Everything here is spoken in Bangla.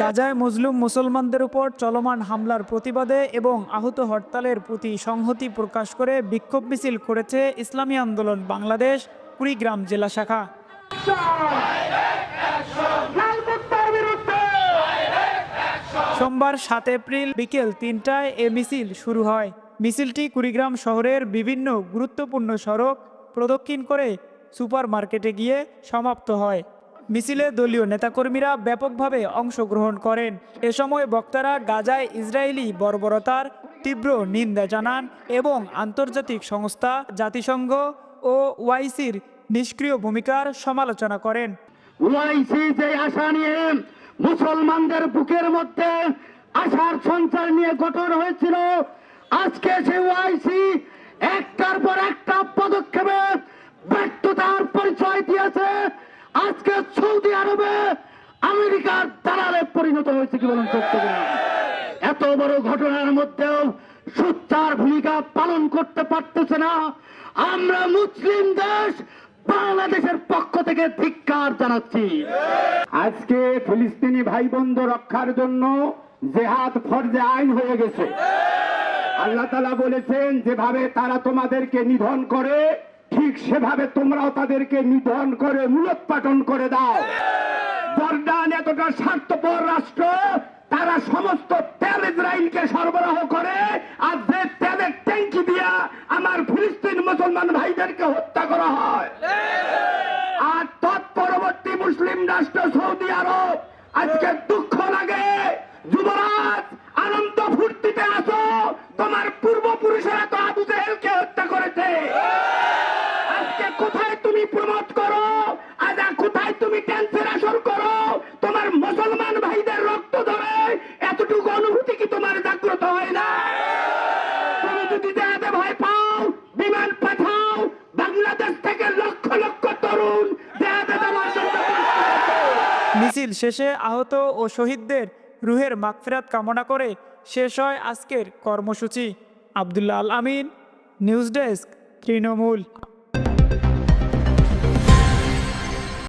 গাজায় মজলুম মুসলমানদের উপর চলমান হামলার প্রতিবাদে এবং আহত হরতালের প্রতি সংহতি প্রকাশ করে বিক্ষোভ মিছিল করেছে ইসলামী আন্দোলন বাংলাদেশ কুড়িগ্রাম জেলা শাখা। সোমবার সাত এপ্রিল বিকেল তিনটায় এ মিছিল শুরু হয়। মিছিলটি কুড়িগ্রাম শহরের বিভিন্ন গুরুত্বপূর্ণ সড়ক প্রদক্ষিণ করে সুপার মার্কেটে গিয়ে সমাপ্ত হয়। মিছিলে দলীয় নেতাকর্মীরা ব্যাপকভাবে অংশগ্রহণ করেন। এ সময় বক্তারা গাজায় ইসরায়েলি বর্বরতার তীব্র নিন্দা জানান এবং আন্তর্জাতিক সংস্থা জাতিসংঘ ও ওয়াইসির নিষ্ক্রিয় ভূমিকার সমালোচনা করেন। ওয়াইসি আশা নিয়ে মুসলমানদের বুকের মধ্যে আশার সঞ্চার নিয়ে গঠন হয়েছিল, আজকে সে ওয়াইসি আজকে সৌদি আরবে আমেরিকার দালালে পরিণত হয়েছে কি বলুন সত্য এত বড় ঘটনার মধ্যেও সোচ্চার ভূমিকা পালন করতে পারতেছে না। আমরা মুসলিম দেশ বাংলাদেশের পক্ষ থেকে ধিক্কার জানাচ্ছি। আজকে ফিলিস্তিনি ভাই বন্ধু রক্ষার জন্য জেহাদ ফরজে আইন হয়ে গেছে। আল্লাহ তালা বলেছেন, যেভাবে তারা তোমাদেরকে নিধন করে ঠিক সেভাবে তোমরাও তাদেরকে নিধন করে, মূলোৎপাটন করে দাও। জর্ডান এতটা স্বার্থপর রাষ্ট্র, তারা সমস্ত তেল ইসরায়েলকে সরবরাহ করে, আর যে তেলের ট্যাঙ্কি দিয়া আমার ফিলিস্তিন মুসলমান ভাইদেরকে হত্যা করা হয়। আর তৎপরবর্তী মুসলিম রাষ্ট্র সৌদি আরব, আজকে দুঃখ লাগে। যুবরাজ, আনন্দ ফুর্তিতে আসো, তোমার পূর্বপুরুষেরা মিছিল শেষে আহত ও শহীদদের রুহের মাগফিরাত কামনা করে শেষ হয় আজকের কর্মসূচি। Abdullah Al Amin, news desk, Trinamool.